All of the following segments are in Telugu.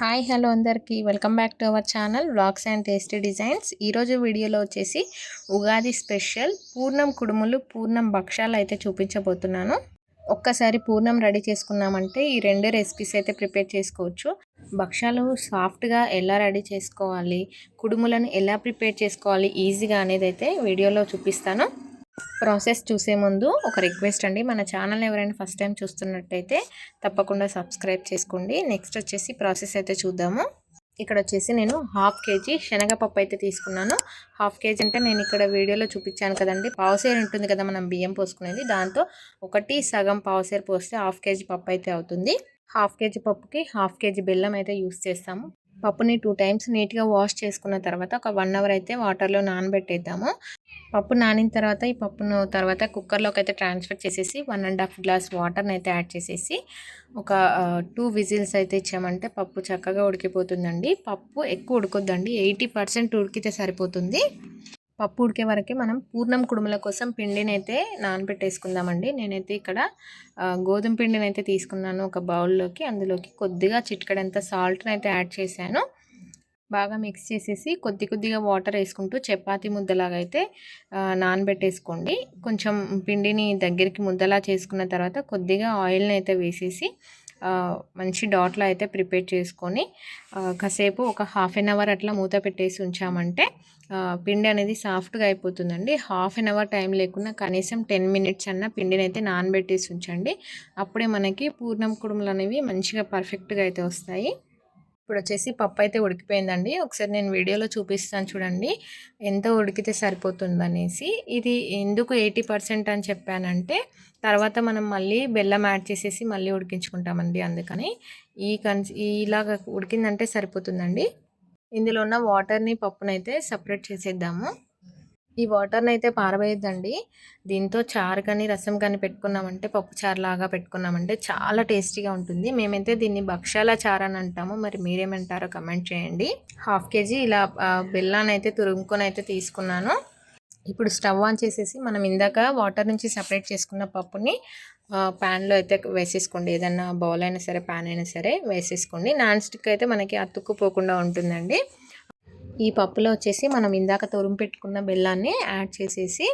హాయ్ హలో అందరికీ. Welcome back to our channel vlogs and tasty designs. ఈరోజు వీడియోలో వచ్చేసి ఉగాది స్పెషల్ పూర్ణం కుడుములు పూర్ణం భక్షాలు అయితే చూపించబోతున్నాను. ఒక్కసారి పూర్ణం రెడీ చేసుకున్నామంటే ఈ రెండు రెసిపీస్ అయితే ప్రిపేర్ చేసుకోవచ్చు. భక్షాలు సాఫ్ట్గా ఎలా రెడీ చేసుకోవాలి కుడుములను ఎలా ప్రిపేర్ చేసుకోవాలి ఈజీగా అనేది అయితే వీడియోలో చూపిస్తాను. ప్రాసెస్ చూసే ముందు ఒక రిక్వెస్ట్ అండి. మన ఛానల్ ఎవరైనా ఫస్ట్ టైం చూస్తున్నట్టయితే తప్పకుండా సబ్స్క్రైబ్ చేసుకోండి. నెక్స్ట్ వచ్చేసి ప్రాసెస్ అయితే చూద్దాము. ఇక్కడ వచ్చేసి నేను హాఫ్ కేజీ శనగపప్పు అయితే తీసుకున్నాను. హాఫ్ కేజీ అంటే నేను ఇక్కడ వీడియోలో చూపించాను కదండి. పావుసేరు ఉంటుంది కదా మనం బియ్యం పోసుకునేది. దాంతో ఒకటి సగం పావుసేరు పోస్తే హాఫ్ కేజీ పప్పు అయితే అవుతుంది. హాఫ్ కేజీ పప్పుకి హాఫ్ కేజీ బెల్లం అయితే యూస్ చేస్తాము. పప్పుని టూ టైమ్స్ నీట్గా వాష్ చేసుకున్న తర్వాత ఒక వన్ అవర్ అయితే వాటర్లో నానబెట్టేద్దాము. పప్పు నానిన తర్వాత ఈ పప్పును తర్వాత కుక్కర్లోకి అయితే ట్రాన్స్ఫర్ చేసేసి వన్ అండ్ హాఫ్ గ్లాస్ వాటర్ని అయితే యాడ్ చేసేసి ఒక టూ విజిల్స్ అయితే ఇచ్చామంటే పప్పు చక్కగా ఉడికిపోతుందండి. పప్పు ఎక్కువ ఉడకొద్దండి. ఎయిటీ పర్సెంట్ ఉడికితే సరిపోతుంది. పప్పు ఉడికే వరకే మనం పూర్ణం కుడుముల కోసం పిండిని అయితే నానబెట్టేసుకుందామండి. నేనైతే ఇక్కడ గోధుమ పిండిని అయితే తీసుకున్నాను ఒక బౌల్లోకి. అందులోకి కొద్దిగా చిట్కడంత సాల్ట్ని అయితే యాడ్ చేశాను. బాగా మిక్స్ చేసేసి కొద్ది కొద్దిగా వాటర్ వేసుకుంటూ చపాతీ ముద్దలాగా అయితే నానబెట్టేసుకోండి. కొంచెం పిండిని దగ్గరికి ముద్దలా చేసుకున్న తర్వాత కొద్దిగా ఆయిల్ని అయితే వేసేసి మంచి డాట్లో అయితే ప్రిపేర్ చేసుకొని కాసేపు ఒక హాఫ్ అన్ అవర్ అట్లా మూత పెట్టేసి ఉంచామంటే పిండి అనేది సాఫ్ట్గా అయిపోతుందండి. హాఫ్ అన్ అవర్ టైం లేకుండా కనీసం టెన్ మినిట్స్ అన్న పిండిని అయితే నానబెట్టేసి ఉంచండి. అప్పుడే మనకి పూర్ణం కుడుములు అనేవి మంచిగా పర్ఫెక్ట్గా అయితే వస్తాయి. ఇప్పుడు వచ్చేసి పప్పు అయితే ఉడికిపోయిందండి. ఒకసారి నేను వీడియోలో చూపిస్తాను చూడండి. ఎంత ఉడికితే సరిపోతుంది అనేసి ఇది ఎందుకు ఎయిటీ పర్సెంట్ అని చెప్పానంటే తర్వాత మనం మళ్ళీ బెల్లం యాడ్ చేసేసి మళ్ళీ ఉడికించుకుంటామండి అందుకని. ఈ కన్స్ ఇలాగ ఉడికిందంటే సరిపోతుందండి. ఇందులో ఉన్న వాటర్ని పప్పునైతే సపరేట్ చేసేద్దాము. ఈ వాటర్ని అయితే పారవేయద్దండి. దీంతో చారు కానీ రసం కానీ పెట్టుకున్నామంటే పప్పు చారు లాగా పెట్టుకున్నామంటే చాలా టేస్టీగా ఉంటుంది. మేమైతే దీన్ని భక్షాల చారు అని అంటాము. మరి మీరేమంటారో కమెంట్ చేయండి. హాఫ్ కేజీ ఇలా బెల్లాన్ని అయితే తురుముకొని అయితే తీసుకున్నాను. ఇప్పుడు స్టవ్ ఆన్ చేసేసి మనం ఇందాక వాటర్ నుంచి సపరేట్ చేసుకున్న పప్పుని ప్యాన్లో అయితే వేసేసుకోండి. ఏదన్నా బౌల్ అయినా సరే ప్యాన్ అయినా సరే వేసేసుకోండి. నాన్ స్టిక్ అయితే మనకి అతుక్కుపోకుండా ఉంటుందండి. ఈ పప్పులో వచ్చేసి మనం ఇందాక తురుము పెట్టుకున్న బెల్లాన్ని యాడ్ చేసేసి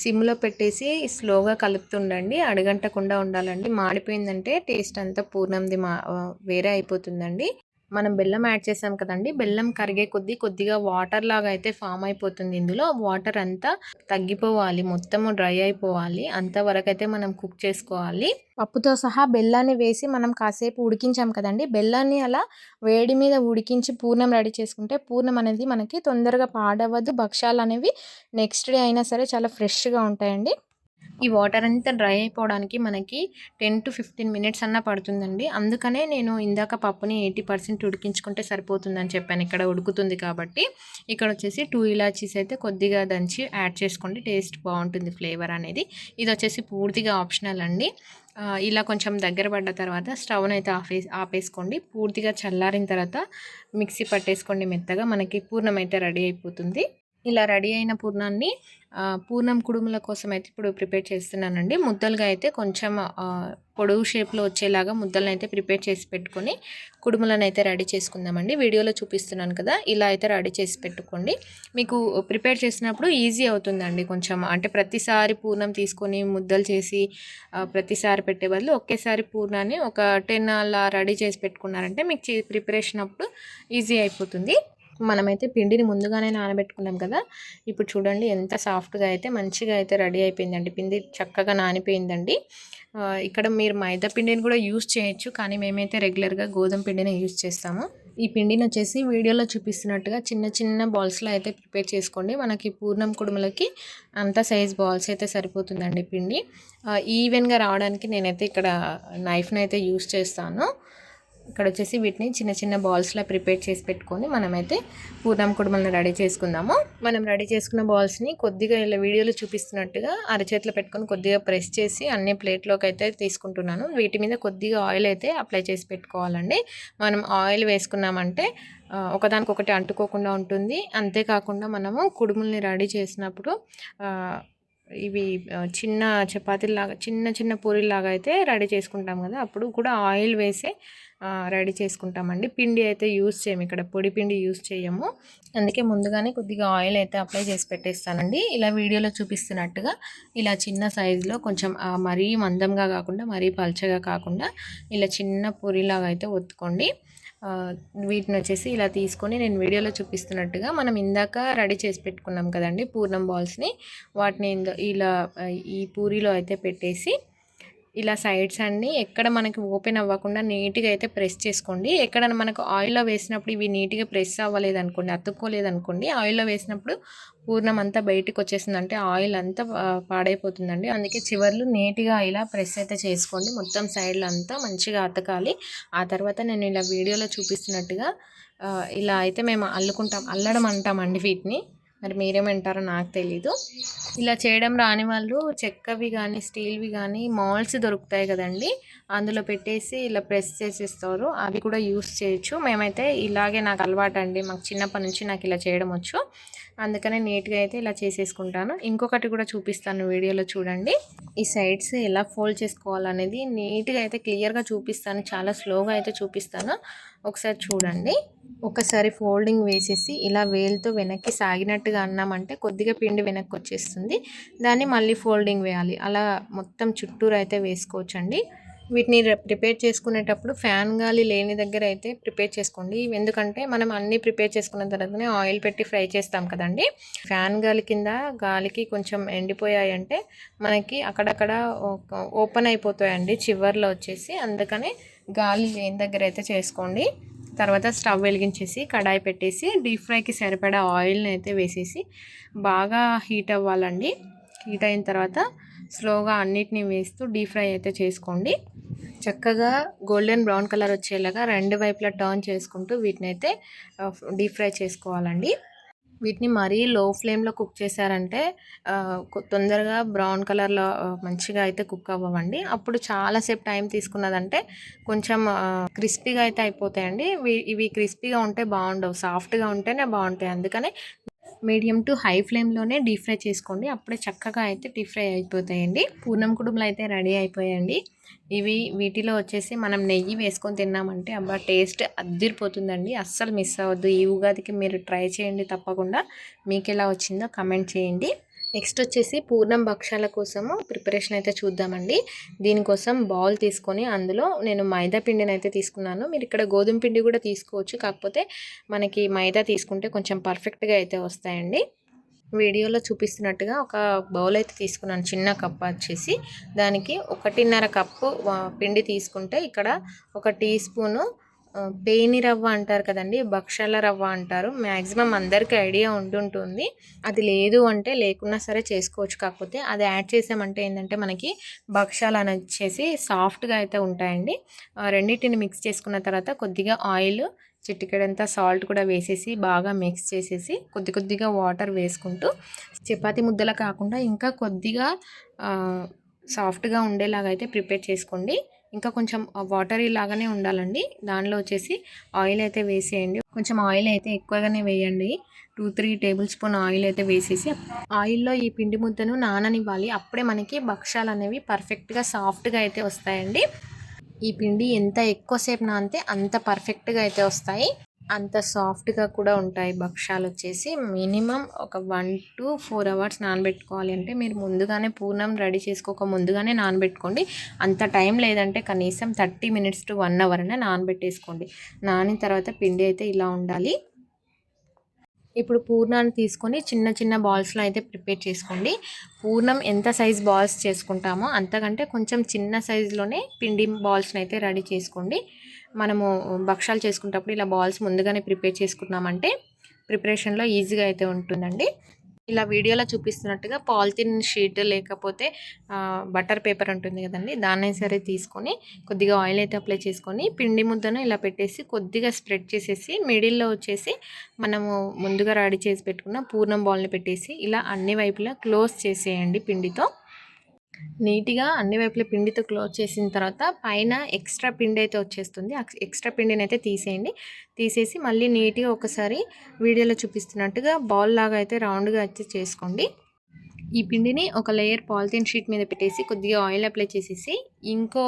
సిమ్లో పెట్టేసి స్లోగా కలుపుతుండండి. అడగంటకుండా ఉండాలండి. మాడిపోయిందంటే టేస్ట్ అంతా పూర్ణంది మా వేరే అయిపోతుందండి. మనం బెల్లం యాడ్ చేసాం కదండి బెల్లం కరిగే కొద్దీ కొద్దిగా వాటర్ లాగా అయితే ఫామ్ అయిపోతుంది ఇందులో. వాటర్ అంతా తగ్గిపోవాలి మొత్తము డ్రై అయిపోవాలి అంతవరకు అయితే మనం కుక్ చేసుకోవాలి. పప్పుతో సహా బెల్లాన్ని వేసి మనం కాసేపు ఉడికించాం కదండి బెల్లాన్ని అలా వేడి మీద ఉడికించి పూర్ణం రెడీ చేసుకుంటే పూర్ణం అనేది మనకి తొందరగా పాడవద్దు భక్ష్యాలు అనేవి నెక్స్ట్ డే అయినా సరే చాలా ఫ్రెష్గా ఉంటాయండి. ఈ వాటర్ అంతా డ్రై అయిపోవడానికి మనకి టెన్ టు ఫిఫ్టీన్ మినిట్స్ అన్న పడుతుందండి. అందుకనే నేను ఇందాక పప్పుని ఎయిటీ పర్సెంట్ ఉడికించుకుంటే సరిపోతుందని చెప్పాను. ఇక్కడ ఉడుకుతుంది కాబట్టి ఇక్కడ వచ్చేసి టూ ఇలాచీస్ అయితే కొద్దిగా దంచి యాడ్ చేసుకోండి. టేస్ట్ బాగుంటుంది ఫ్లేవర్ అనేది. ఇది వచ్చేసి పూర్తిగా ఆప్షనల్ అండి. ఇలా కొంచెం దగ్గర పడ్డ తర్వాత స్టవ్ని అయితే ఆఫే ఆపేసుకోండి. పూర్తిగా చల్లారిన తర్వాత మిక్సీ పట్టేసుకోండి మెత్తగా. మనకి పూర్ణమైతే రెడీ అయిపోతుంది. ఇలా రెడీ అయిన పూర్ణాన్ని పూర్ణం కుడుముల కోసం అయితే ఇప్పుడు ప్రిపేర్ చేస్తున్నానండి. ముద్దలుగా అయితే కొంచెం పొడవు షేప్లో వచ్చేలాగా ముద్దలను అయితే ప్రిపేర్ చేసి పెట్టుకొని కుడుములను అయితే రెడీ చేసుకుందామండి. వీడియోలో చూపిస్తున్నాను కదా ఇలా అయితే రెడీ చేసి పెట్టుకోండి. మీకు ప్రిపేర్ చేసినప్పుడు ఈజీ అవుతుందండి కొంచెం. అంటే ప్రతిసారి పూర్ణం తీసుకొని ముద్దలు చేసి ప్రతిసారి పెట్టే బదులు ఒకేసారి పూర్ణాన్ని ఒక టెన్ అలా రెడీ చేసి పెట్టుకున్నారంటే మీకు ప్రిపరేషన్ అప్పుడు ఈజీ అయిపోతుంది. మనమైతే పిండిని ముందుగానే నానబెట్టుకున్నాం కదా. ఇప్పుడు చూడండి ఎంత సాఫ్ట్గా అయితే మంచిగా అయితే రెడీ అయిపోయిందండి. పిండి చక్కగా నానిపోయిందండి. ఇక్కడ మీరు మైదా పిండిని కూడా యూస్ చేయొచ్చు కానీ మేమైతే రెగ్యులర్గా గోధుమ పిండిని యూస్ చేస్తాము. ఈ పిండిని వచ్చేసి వీడియోలో చూపిస్తున్నట్టుగా చిన్న చిన్న బాల్స్లో అయితే ప్రిపేర్ చేసుకోండి. మనకి పూర్ణం కుడుములకి అంత సైజ్ బాల్స్ అయితే సరిపోతుందండి పిండి. ఈవెన్గా రావడానికి నేనైతే ఇక్కడ నైఫ్ని అయితే యూస్ చేస్తాను. ఇక్కడ వచ్చేసి వీటిని చిన్న చిన్న బాల్స్లో ప్రిపేర్ చేసి పెట్టుకొని మనమైతే పూర్ణం కుడుమలను రెడీ చేసుకుందాము. మనం రెడీ చేసుకున్న బాల్స్ని కొద్దిగా ఇలా వీడియోలో చూపిస్తున్నట్టుగా అరచేతిలో పెట్టుకొని కొద్దిగా ప్రెస్ చేసి అన్ని ప్లేట్లోకి అయితే తీసుకుంటున్నాను. వీటి మీద కొద్దిగా ఆయిల్ అయితే అప్లై చేసి పెట్టుకోవాలండి. మనం ఆయిల్ వేసుకున్నామంటే ఒకదానికొకటి అంటుకోకుండా ఉంటుంది. అంతేకాకుండా మనము కుడుముల్ని రెడీ చేసినప్పుడు ఇవి చిన్న చపాతీలాగా చిన్న చిన్న పూరీలాగా అయితే రెడీ చేసుకుంటాం కదా. అప్పుడు కూడా ఆయిల్ వేసి రెడీ చేసుకుంటామండి. పిండి అయితే యూస్ చేయము ఇక్కడ పొడి పిండి యూస్ చేయము. అందుకే ముందుగానే కొద్దిగా ఆయిల్ అయితే అప్లై చేసి పెట్టేస్తానండి. ఇలా వీడియోలో చూపిస్తున్నట్టుగా ఇలా చిన్న సైజులో కొంచెం మరీ మందంగా కాకుండా మరీ పల్చగా కాకుండా ఇలా చిన్న పూరిలాగా అయితే ఒత్తుకోండి. వీటిని వచ్చేసి ఇలా తీసుకొని నేను వీడియోలో చూపిస్తున్నట్టుగా మనం ఇందాక రెడీ చేసి పెట్టుకున్నాం కదండి పూర్ణం బాల్స్ని. వాటిని ఇలా ఈ పూరిలో అయితే పెట్టేసి ఇలా సైడ్స్ అన్నీ ఎక్కడ మనకి ఓపెన్ అవ్వకుండా నీట్గా అయితే ప్రెస్ చేసుకోండి. ఎక్కడ మనకు ఆయిల్లో వేసినప్పుడు ఇవి నీట్గా ప్రెస్ అవ్వలేదు అనుకోండి అతుక్కోలేదు అనుకోండి ఆయిల్లో వేసినప్పుడు పూర్ణం అంతా బయటకు వచ్చేసింది అంటే ఆయిల్ అంతా పాడైపోతుందండి. అందుకే చివర్లు నీట్గా ఇలా ప్రెస్ అయితే చేసుకోండి. మొత్తం సైడ్లు అంతా మంచిగా అతకాలి. ఆ తర్వాత నేను ఇలా వీడియోలో చూపిస్తున్నట్టుగా ఇలా అయితే మేము అల్లుకుంటాం అల్లడం అంటామండి వీటిని. మరి మీరేమంటారో నాకు తెలీదు. ఇలా చేయడం రాని వాళ్ళు చెక్కవి కానీ స్టీల్వి కానీ మాల్స్ దొరుకుతాయి కదండి. అందులో పెట్టేసి ఇలా ప్రెస్ చేసేస్తారు. అవి కూడా యూస్ చేయొచ్చు. మేమైతే ఇలాగే నాకు అలవాటు అండి మాకు చిన్నప్పటి నుంచి నాకు ఇలా చేయడం వచ్చు. అందుకనే నీట్గా అయితే ఇలా చేసేసుకుంటాను. ఇంకొకటి కూడా చూపిస్తాను వీడియోలో చూడండి. ఈ సైడ్స్ ఎలా ఫోల్డ్ చేసుకోవాలనేది నీట్గా అయితే క్లియర్గా చూపిస్తాను. చాలా స్లోగా అయితే చూపిస్తాను. ఒకసారి చూడండి. ఒకసారి ఫోల్డింగ్ వేసేసి ఇలా వేలుతో వెనక్కి సాగినట్టుగా అన్నామంటే కొద్దిగా పిండి వెనక్కి వచ్చేస్తుంది. దాన్ని మళ్ళీ ఫోల్డింగ్ వేయాలి. అలా మొత్తం చుట్టూరు అయితే వేసుకోవచ్చండి. వీటిని ప్రిపేర్ చేసుకునేటప్పుడు ఫ్యాన్ గాలి లేని దగ్గర అయితే ప్రిపేర్ చేసుకోండి. ఎందుకంటే మనం అన్నీ ప్రిపేర్ చేసుకున్న తర్వాతనే ఆయిల్ పెట్టి ఫ్రై చేస్తాం కదండి. ఫ్యాన్ గాలి కింద గాలికి కొంచెం ఎండిపోయాయంటే మనకి అక్కడక్కడ ఓపెన్ అయిపోతాయండి. చివర్లో వచ్చేసి అందుకని గాలి లేని దగ్గర అయితే చేసుకోండి. తర్వాత స్టవ్ వెలిగించేసి కడాయి పెట్టేసి డీప్ ఫ్రైకి సరిపడా ఆయిల్ని అయితే వేసేసి బాగా హీట్ అవ్వాలండి. హీట్ అయిన తర్వాత స్లోగా అన్నిటిని వేస్తూ డీప్ ఫ్రై అయితే చేసుకోండి. చక్కగా గోల్డెన్ బ్రౌన్ కలర్ వచ్చేలాగా రెండు వైపులా టర్న్ చేసుకుంటూ వీటిని అయితే డీప్ ఫ్రై చేసుకోవాలండి. వీటిని మరీ లో ఫ్లేమ్లో కుక్ చేశారంటే తొందరగా బ్రౌన్ కలర్లో మంచిగా అయితే కుక్ అవ్వండి అప్పుడు చాలాసేపు టైం తీసుకున్నదంటే కొంచెం క్రిస్పీగా అయితే అయిపోతాయండి. ఇవి క్రిస్పీగా ఉంటే బాగుండవు. సాఫ్ట్గా ఉంటేనే బాగుంటాయి. అందుకని మీడియం టు హై ఫ్లేమ్లోనే డీప్ ఫ్రై చేసుకోండి. అప్పుడే చక్కగా అయితే డీప్ ఫ్రై అయిపోతాయండి. పూర్ణం కుడుములు అయితే రెడీ అయిపోయాయండి. ఇవి వీటిలో వచ్చేసి మనం నెయ్యి వేసుకొని తిన్నామంటే అబ్బా టేస్ట్ అద్దిరిపోతుందండి అస్సలు మిస్ అవ్వద్దు. ఈ ఉగాదికి మీరు ట్రై చేయండి తప్పకుండా. మీకు ఎలా వచ్చిందో కమెంట్ చేయండి. నెక్స్ట్ వచ్చేసి పూర్ణం భక్షాల కోసము ప్రిపరేషన్ అయితే చూద్దామండి. దీనికోసం బౌల్ తీసుకొని అందులో నేను మైదా పిండిని అయితే తీసుకున్నాను. మీరు ఇక్కడ గోధుమ పిండి కూడా తీసుకోవచ్చు. కాకపోతే మనకి మైదా తీసుకుంటే కొంచెం పర్ఫెక్ట్గా అయితే వస్తాయండి. వీడియోలో చూపిస్తున్నట్టుగా ఒక బౌల్ అయితే తీసుకున్నాను. చిన్న కప్ వచ్చేసి. దానికి ఒకటిన్నర కప్పు పిండి తీసుకుంటే ఇక్కడ ఒక టీ స్పూను పేని రవ్వ అంటారు కదండి భక్షాల రవ్వ అంటారు. మ్యాక్సిమం అందరికీ ఐడియా ఉంటుంటుంది. అది లేదు అంటే లేకున్నా సరే చేసుకోవచ్చు. కాకపోతే అది యాడ్ చేసామంటే ఏంటంటే మనకి భక్షాలు అని వచ్చేసి సాఫ్ట్గా అయితే ఉంటాయండి. రెండింటిని మిక్స్ చేసుకున్న తర్వాత కొద్దిగా ఆయిల్ చిటికెడంతా సాల్ట్ కూడా వేసేసి బాగా మిక్స్ చేసేసి కొద్ది కొద్దిగా వాటర్ వేసుకుంటూ చపాతి ముద్దలా కాకుండా ఇంకా కొద్దిగా సాఫ్ట్గా ఉండేలాగా అయితే ప్రిపేర్ చేసుకోండి. ఇంకా కొంచెం వాటరీ లాగానే ఉండాలండి. దానిలో వచ్చేసి ఆయిల్ అయితే వేసేయండి. కొంచెం ఆయిల్ అయితే ఎక్కువగానే వేయండి. Two three table spoon oil అయితే వేసేసి ఆయిల్లో ఈ పిండి ముద్దను నాననివ్వాలి. అప్పుడే మనకి భక్షాలు అనేవి పర్ఫెక్ట్గా సాఫ్ట్గా అయితే వస్తాయండి. ఈ పిండి ఎంత ఎక్కువసేపు నానితే అంత పర్ఫెక్ట్గా అయితే వస్తాయి. అంత సాఫ్ట్గా కూడా ఉంటాయి భక్షాలు వచ్చేసి. మినిమం ఒక వన్ టు ఫోర్ అవర్స్ నానబెట్టుకోవాలి అంటే మీరు ముందుగానే పూర్ణం రెడీ చేసుకోక ముందుగానే నానబెట్టుకోండి. అంత టైం లేదంటే కనీసం thirty minutes to one hour అయినా నానబెట్టేసుకోండి. నానిన తర్వాత పిండి అయితే ఇలా ఉండాలి. ఇప్పుడు పూర్ణాన్ని తీసుకొని చిన్న చిన్న బాల్స్లో అయితే ప్రిపేర్ చేసుకోండి. పూర్ణం ఎంత సైజ్ బాల్స్ చేసుకుంటామో అంతకంటే కొంచెం చిన్న సైజులోనే పిండి బాల్స్ని అయితే రెడీ చేసుకోండి. మనము భక్షాలు చేసుకునేటప్పుడు ఇలా బాల్స్ ముందుగానే ప్రిపేర్ చేసుకున్నామంటే ప్రిపరేషన్లో ఈజీగా అయితే ఉంటుందండి. ఇలా వీడియోలో చూపిస్తున్నట్టుగా పాలిథిన్ షీట్ లేకపోతే బటర్ పేపర్ ఉంటుంది కదండి దాన్ని సరే తీసుకొని కొద్దిగా ఆయిల్ అయితే అప్లై చేసుకొని పిండి ముద్దను ఇలా పెట్టేసి కొద్దిగా స్ప్రెడ్ చేసేసి మిడిల్లో వచ్చేసి మనము ముందుగా రెడీ చేసి పెట్టుకున్న పూర్ణం బాల్ని పెట్టేసి ఇలా అన్ని వైపులా క్లోజ్ చేసేయండి పిండితో. నీట్గా అన్ని వైపుల పిండితో క్లోజ్ చేసిన తర్వాత పైన ఎక్స్ట్రా పిండి అయితే వచ్చేస్తుంది ఎక్స్ట్రా పిండిని అయితే తీసేయండి. తీసేసి మళ్ళీ నీట్గా ఒకసారి వీడియోలో చూపిస్తున్నట్టుగా బాల్ లాగా అయితే రౌండ్గా అయితే చేసుకోండి. ఈ పిండిని ఒక లేయర్ పాలిథిన్ షీట్ మీద పెట్టేసి కొద్దిగా ఆయిల్ అప్లై చేసేసి ఇంకో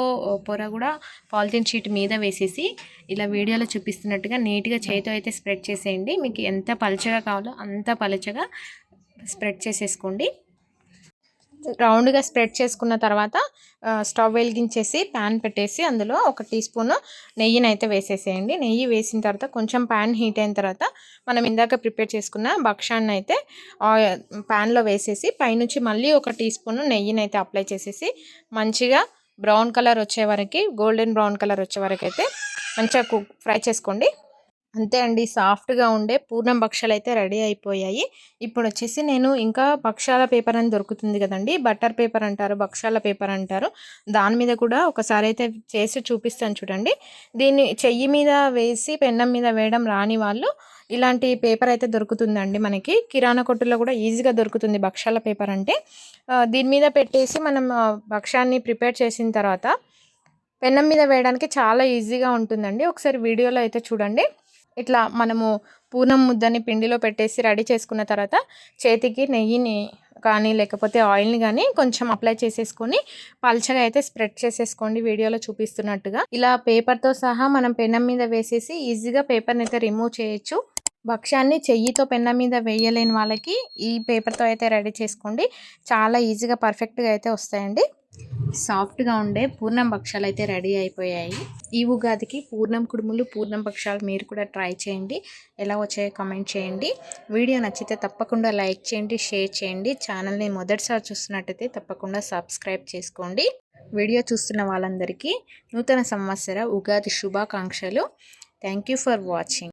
పొర కూడా పాలిథిన్ షీట్ మీద వేసేసి ఇలా వీడియోలో చూపిస్తున్నట్టుగా నీట్గా చేతితో అయితే స్ప్రెడ్ చేసేయండి. మీకు ఎంత పలచగా కావాలో అంత పలచగా స్ప్రెడ్ చేసేసుకోండి. రౌండ్గా స్ప్రెడ్ చేసుకున్న తర్వాత స్టవ్ వెలిగించేసి ప్యాన్ పెట్టేసి అందులో ఒక టీ స్పూన్ నెయ్యిని అయితే వేసేసేయండి. నెయ్యి వేసిన తర్వాత కొంచెం ప్యాన్ హీట్ అయిన తర్వాత మనం ఇందాక ప్రిపేర్ చేసుకున్న భక్షాన్ని అయితే ప్యాన్లో వేసేసి పైనుంచి మళ్ళీ ఒక టీ స్పూన్ నెయ్యిని అయితే అప్లై చేసేసి మంచిగా బ్రౌన్ కలర్ వచ్చే వరకు గోల్డెన్ బ్రౌన్ కలర్ వచ్చే వరకు అయితే మంచిగా కుక్ ఫ్రై చేసుకోండి. అంతే అండి. సాఫ్ట్గా ఉండే పూర్ణం భక్షాలు అయితే రెడీ అయిపోయాయి. ఇప్పుడు వచ్చేసి నేను ఇంకా భక్షాల పేపర్ అని దొరుకుతుంది కదండి. బటర్ పేపర్ అంటారు భక్షాల పేపర్ అంటారు. దాని మీద కూడా ఒకసారి అయితే చేసి చూపిస్తాను చూడండి. దీన్ని చెయ్యి మీద వేసి పెన్నం మీద వేయడం రాని వాళ్ళు ఇలాంటి పేపర్ అయితే దొరుకుతుందండి మనకి. కిరాణా కొట్టులో కూడా ఈజీగా దొరుకుతుంది భక్షాల పేపర్ అంటే. దీని మీద పెట్టేసి మనం భక్షాన్ని ప్రిపేర్ చేసిన తర్వాత పెన్నం మీద వేయడానికి చాలా ఈజీగా ఉంటుందండి. ఒకసారి వీడియోలో అయితే చూడండి. ఇట్లా మనము పూర్ణం ముద్దని పిండిలో పెట్టేసి రెడీ చేసుకున్న తర్వాత చేతికి నెయ్యిని కానీ లేకపోతే ఆయిల్ని కానీ కొంచెం అప్లై చేసేసుకొని పల్చగా అయితే స్ప్రెడ్ చేసేసుకోండి. వీడియోలో చూపిస్తున్నట్టుగా ఇలా పేపర్తో సహా మనం పెనం మీద వేసేసి ఈజీగా పేపర్ని అయితే రిమూవ్ చేయొచ్చు. భక్ష్యాన్ని చెయ్యితో పెన్న మీద వేయలేని వాళ్ళకి ఈ పేపర్తో అయితే రెడీ చేసుకోండి. చాలా ఈజీగా పర్ఫెక్ట్గా అయితే వస్తాయండి. సాఫ్ట్గా ఉండే పూర్ణం భక్షాలు అయితే రెడీ అయిపోయాయి. ఈ ఉగాదికి పూర్ణం కుడుములు పూర్ణం భక్షాలు మీరు కూడా ట్రై చేయండి. ఎలా వచ్చాయో కమెంట్ చేయండి. వీడియో నచ్చితే తప్పకుండా లైక్ చేయండి షేర్ చేయండి. ఛానల్ని మొదటిసారి చూస్తున్నట్టయితే తప్పకుండా సబ్స్క్రైబ్ చేసుకోండి. వీడియో చూస్తున్న వాళ్ళందరికీ నూతన సంవత్సర ఉగాది శుభాకాంక్షలు. Thank you for watching.